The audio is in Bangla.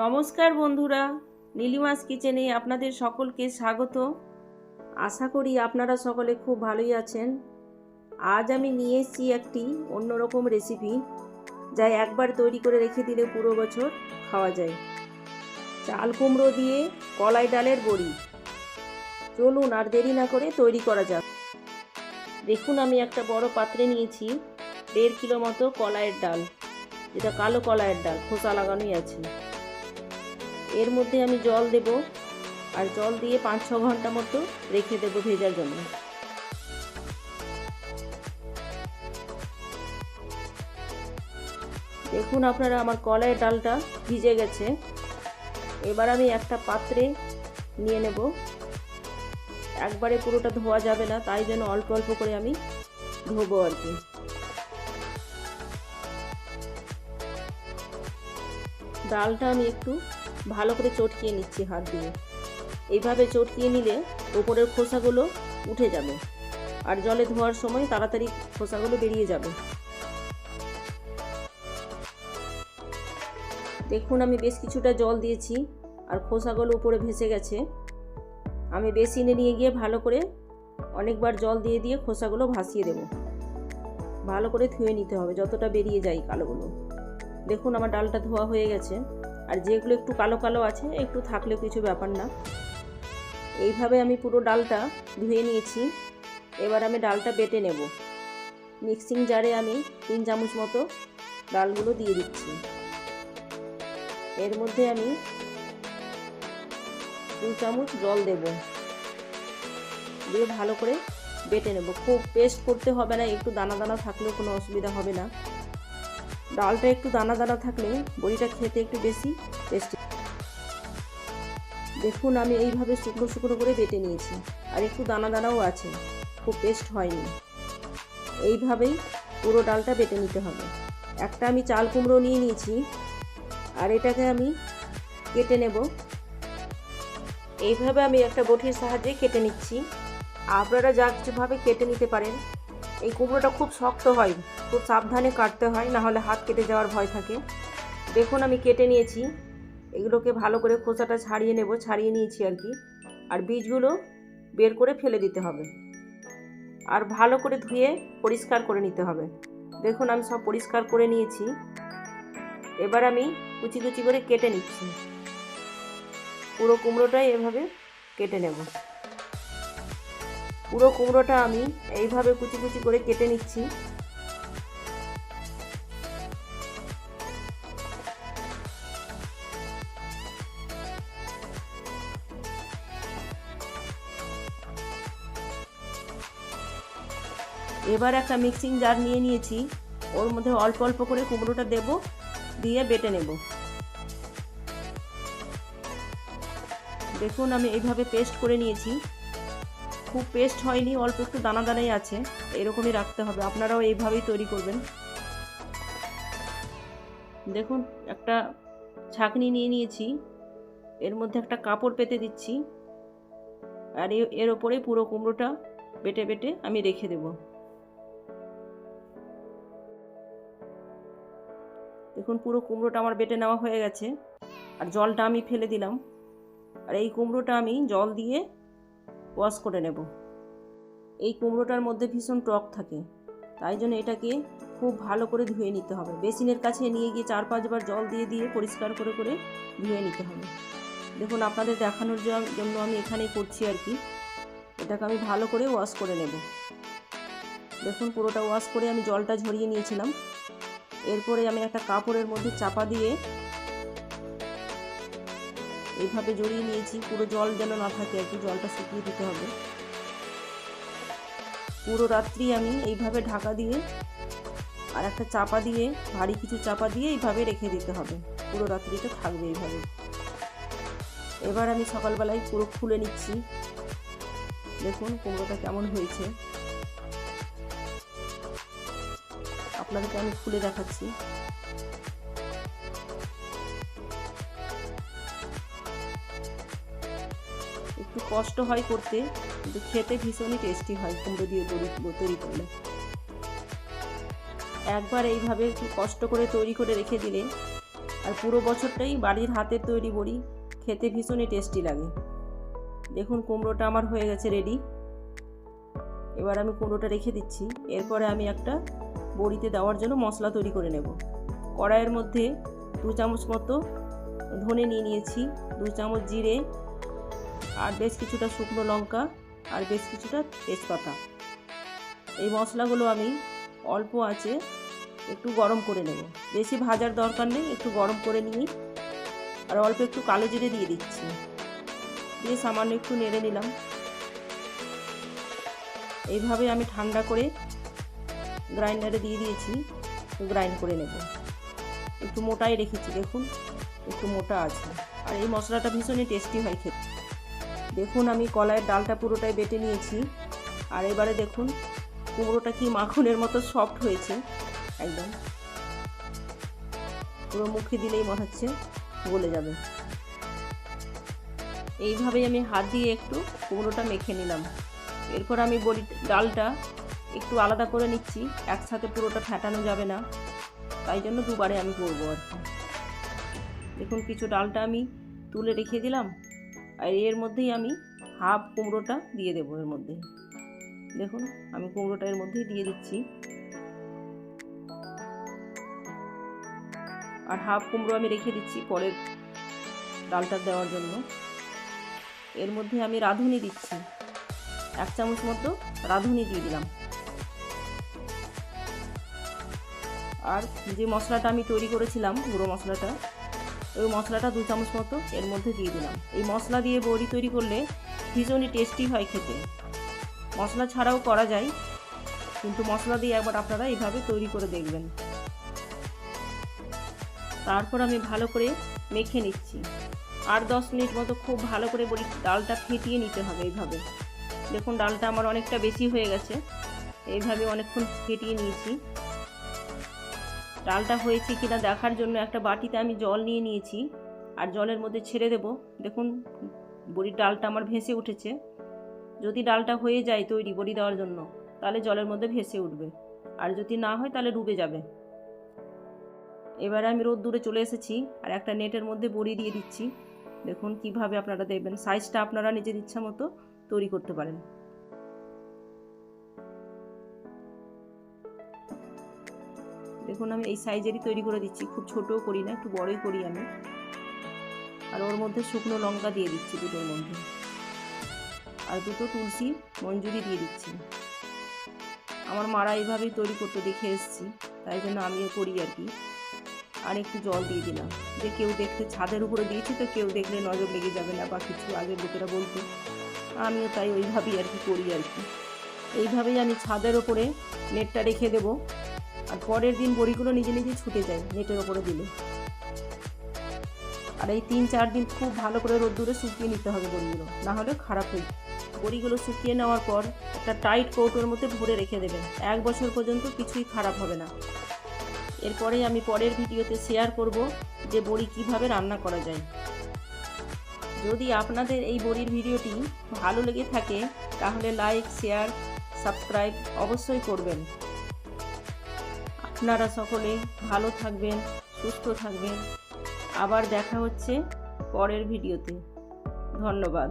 নমস্কার বন্ধুরা, নীলিমাস কিচেনে আপনাদের সকলকে স্বাগত। আশা করি আপনারা সকলে খুব ভালোই আছেন। আজ আমি নিয়ে এসেছি একটি অন্যরকম রেসিপি যা একবার তৈরি করে রেখে দিলে পুরো বছর খাওয়া যায়। চাল কুমড়ো দিয়ে কলাই ডালের বড়ি। চলুন আর দেরি না করে তৈরি করা যাক। দেখুন আমি একটা বড় পাত্রে নিয়েছি দেড় কিলো মতো কলাইয়ের ডাল। যেটা কালো কলাইয়ের ডাল, খোসা লাগানোই আছে। এর মধ্যে আমি জল দেব আর জল দিয়ে পাঁচ ছ ঘণ্টা মতো রেখে দেবো ভেজার জন্য। দেখুন আপনারা, আমার কলাইয়ের ডালটা ভিজে গেছে। এবার আমি একটা পাত্রে নিয়ে নেব। একবারে পুরোটা ধোয়া যাবে না, তাই জন্য অল্প অল্প করে আমি ধোবো আর কি। ডালটা আমি একটু ভালো করে চটকিয়ে নিচ্ছি হাত দিয়ে। এইভাবে চটকিয়ে নিলে ওপরের খোসাগুলো উঠে যাবে আর জলে ধোয়ার সময় তাড়াতাড়ি খোসাগুলো বেরিয়ে যাবে। দেখুন, আমি বেশ কিছুটা জল দিয়েছি আর খোসাগুলো উপরে ভেসে গেছে। আমি বেসিনে নিয়ে গিয়ে ভালো করে অনেকবার জল দিয়ে দিয়ে খোসাগুলো ভাসিয়ে দেব। ভালো করে ধুয়ে নিতে হবে, যতটা বেরিয়ে যায় কালোগুলো। দেখুন, আমার ডালটা ধোয়া হয়ে গেছে। আর যেগুলো একটু কালো কালো আছে, একটু থাকলেও কিছু ব্যাপার না। এইভাবে আমি পুরো ডালটা ধুয়ে নিয়েছি। এবার আমি ডালটা বেটে নেব। মিক্সিং জারে আমি তিন চামচ মতো ডালগুলো দিয়ে দিচ্ছি। এর মধ্যে আমি দু চামচ জল দেব। দিয়ে ভালো করে বেটে নেব। খুব পেস্ট করতে হবে না, একটু দানা দানা থাকলেও কোনো অসুবিধা হবে না। ডালটা একটু দানা দানা থাকলে বড়িটা খেতে একটু বেশি টেস্টি দেখুন, আমি এইভাবে শুকনো শুকনো করে বেটে নিয়েছি, আর একটু দানা দানাও আছে, খুব পেস্ট হয়নি। এইভাবেই পুরো ডালটা বেটে নিতে হবে। একটা আমি চাল কুমড়ো নিয়ে নিয়েছি, আর এটাকে আমি কেটে নেব। এইভাবে আমি একটা বটির সাহায্যে কেটে নিচ্ছি। আপনারা যা কিছুভাবে কেটে নিতে পারেন, এই কুমড়োটা খুব শক্ত হয়। খুব সাবধানে কাটতে হয় না হলে হাত কেটে যাওয়ার ভয় থাকে। দেখুন, আমি কেটে নিয়েছি। এগুলোকে ভালো করে খোসাটা ছাড়িয়ে নেব, ছাড়িয়ে নিয়েছি আর কি। আর বীজগুলো বের করে ফেলে দিতে হবে। আর ভালো করে ধুয়ে পরিষ্কার করে নিতে হবে। দেখুন, আমি সব পরিষ্কার করে নিয়েছি। এবার আমি কুচি কুচি করে কেটে নিচ্ছি। পুরো কুমড়োটাই এভাবে কেটে নেব। পুরো কুমড়োটা আমি এইভাবে কুচি কুচি করে কেটে নিচ্ছি। এবার একটা মিক্সিং জার নিয়ে নিয়েছি। ওর মধ্যে অল্প অল্প করে কুমড়োটা দেব, দিয়ে বেটে নেব। দেখুন, আমি এইভাবে পেস্ট করে নিয়েছি। খুব পেস্ট হয়নি, অল্প একটু দানা দানাই আছে, এরকমই রাখতে হবে। আপনারাও এইভাবেই তৈরি করবেন। দেখুন, একটা ছাকনি নিয়ে নিয়েছি। এর মধ্যে একটা কাপড় পেতে দিচ্ছি। আর এর ওপরে পুরো কুমড়োটা বেটে বেটে আমি রেখে দেব। দেখুন পুরো কুমড়োটা আমার বেটে নেওয়া হয়ে গেছে। আর জলটা আমি ফেলে দিলাম। আর এই কুমড়োটা আমি জল দিয়ে ওয়াশ করে নেব। এই কুমড়োটার মধ্যে ভীষণ টক থাকে। তাই জন্য এটাকে খুব ভালো করে ধুয়ে নিতে হবে। বেসিনের কাছে নিয়ে গিয়ে চার পাঁচবার জল দিয়ে দিয়ে পরিষ্কার করে করে ধুয়ে নিতে হবে। দেখুন আপনাদের দেখানোর জন্য আমি এখানেই করছি আর কি। এটাকে আমি ভালো করে ওয়াশ করে নেব। দেখুন পুরোটা ওয়াশ করে আমি জলটা ঝরিয়ে নিয়েছিলাম। এরপরে আমি একটা কাপড়ের মধ্যে চাপা দিয়ে এইভাবে জড়িয়ে নিয়েছি। পুরো জল যেন না থাকে আর কি জলটা শুকিয়ে দিতে হবে। পুরো রাত্রি আমি এইভাবে ঢাকা দিয়ে আর একটা চাপা দিয়ে, ভারী কিছু চাপা দিয়ে এইভাবে রেখে দিতে হবে। পুরো রাত্রিতে থাকবে এইভাবে। এবার আমি সকালবেলায় পুরো খুলে নিচ্ছি। দেখুন, কুমড়োটা কেমন হয়েছে। আপনাদেরকে আমি খুলে দেখাচ্ছি। একটু কষ্ট হয় করতে, কিন্তু খেতে ভীষণই টেস্টি হয়, কুমড়ো দিয়ে বড়ি তৈরি করলে। একবার এইভাবে একটু কষ্ট করে তৈরি করে রেখে দিলে, আর পুরো বছরটাই বাড়ির হাতের তৈরি বড়ি, খেতে ভীষণই টেস্টি লাগে। দেখুন, কুমড়োটা আমার হয়ে গেছে রেডি এবার আমি কুমড়োটা রেখে দিচ্ছি। এরপরে আমি একটা বড়িতে দেওয়ার জন্য মশলা তৈরি করে নেব। কড়াইয়ের মধ্যে দু চামচ মতো ধনে নিয়ে নিয়েছি, দু চামচ জিরে আর বেশ কিছুটা শুকনো লঙ্কা আর বেশ কিছুটা তেজপাতা। এই মশলাগুলো আমি অল্প আছে একটু গরম করে নেব। বেশি ভাজার দরকার নেই, একটু গরম করে নিই আর অল্প একটু কালো জিরে দিয়ে দিচ্ছি। দিয়ে সামান্য একটু নেড়ে নিলাম। এইভাবে আমি ঠান্ডা করে গ্রাইন্ডারে দিয়ে দিয়েছি, গ্রাইন্ড করে নেব। একটু মোটাই রেখেছি, দেখুন, একটু মোটা আছে। আর এই মশলাটা ভীষণই টেস্টি হয় খেতে। দেখুন, আমি কলাইয়ের ডালটা পুরোটাই বেটে নিয়েছি। আর এবারে দেখুন, কুমড়োটা কি মাখনের মতো সফট হয়েছে, একদম। পুরো মুখে দিলেই মনে হচ্ছে গলে যাবে। এইভাবেই আমি হাত দিয়ে একটু কুমড়োটা মেখে নিলাম। এরপর আমি বড়ি ডালটা একটু আলাদা করে নিচ্ছি, একসাথে পুরোটা ফেটানো যাবে না। তাই জন্য দুবারে আমি করব আর কি। দেখুন, কিছু ডালটা আমি তুলে রেখে দিলাম। আর এর মধ্যেই আমি হাফ কুমড়োটা দিয়ে দেবো এর মধ্যে। দেখুন, আমি কুমড়োটা এর মধ্যেই দিয়ে দিচ্ছি। আর হাফ কুমড়ো আমি রেখে দিচ্ছি পরের ডালটা দেওয়ার জন্য। এর মধ্যে আমি রাঁধুনি দিচ্ছি। এক চামচ মতো রাঁধুনি দিয়ে দিলাম। আর যে মশলাটা আমি তৈরি করেছিলাম, গুঁড়ো মশলাটা, ওই মশলাটা দু চামচ মতো এর মধ্যে দিয়ে দিলাম। এই মশলা দিয়ে বড়ি তৈরি করলে ভীষণই টেস্টি হয় খেতে। মশলা ছাড়াও করা যায়, কিন্তু মশলা দিয়ে একবার আপনারা এইভাবে তৈরি করে দেখবেন। তারপর আমি ভালো করে মেখে নিচ্ছি। আট দশ মিনিট মতো খুব ভালো করে বলি ডালটা ফেটিয়ে নিতে হবে এইভাবে। দেখুন, ডালটা আমার অনেকটা বেশি হয়ে গেছে। এইভাবে অনেকক্ষণ ফেটিয়ে নিয়েছি। ডালটা হয়েছে কিনা দেখার জন্য একটা বাটিতে আমি জল নিয়ে নিয়েছি, আর জলের মধ্যে ছেড়ে দেব। দেখুন, বড়ির ডালটা আমার ভেসে উঠেছে। যদি ডালটা হয়ে যায় তৈরি বড়ি দেওয়ার জন্য, তাহলে জলের মধ্যে ভেসে উঠবে। আর যদি না হয়, তাহলে ডুবে যাবে। এবারে আমি রোদ দূরে চলে এসেছি, আর একটা নেটের মধ্যে বড়ি দিয়ে দিচ্ছি। দেখুন কীভাবে আপনারা দেখবেন, সাইজটা আপনারা নিজের ইচ্ছা মতো তৈরি করতে পারেন। দেখুন, আমি এই সাইজেরই তৈরি করে দিচ্ছি। খুব ছোটও করি না, একটু বড়ই করি আমি। আর ওর মধ্যে শুকনো লঙ্কা দিয়ে দিচ্ছি দুটোর মধ্যে। আর দুটো তুলসী মঞ্জুরি দিয়ে দিচ্ছি। আমার মারা এইভাবেই তৈরি করতে দেখে এসেছি, তাই জন্য আমিও করি আর কি। আর একটু জল দিয়ে দিলাম। যে কেউ দেখতে ছাদের উপরে দিয়েছি, তো কেউ দেখলে নজর লেগে যাবে না বা কিছু আগের লোকেরা বলতো। আমিও তাই ওইভাবেই আর কি করি আর কি। এইভাবেই আমি ছাদের ওপরে নেটটা রেখে দেবো। আর পরের দিন বড়িগুলো নিজে নিজে ছুটে যায় নেটের ওপরে দিলে। আর এই তিন চার দিন খুব ভালো করে রোদ্দুরে শুকিয়ে নিতে হবে বড়িগুলো, না হলে খারাপ হয়ে বড়িগুলো শুকিয়ে নেওয়ার পর একটা টাইট কৌটোর মধ্যে ভরে রেখে দেবেন এক বছর পর্যন্ত কিছুই খারাপ হবে না। এরপরেই আমি পরের ভিডিওতে শেয়ার করব যে বড়ি কীভাবে রান্না করা যায়। যদি আপনাদের এই বড়ির ভিডিওটি ভালো লেগে থাকে, তাহলে লাইক শেয়ার সাবস্ক্রাইব অবশ্যই করবেন। আপনারা সকলে ভালো থাকবেন সুস্থ থাকবেন। আবার দেখা হচ্ছে পরের ভিডিওতে। ধন্যবাদ।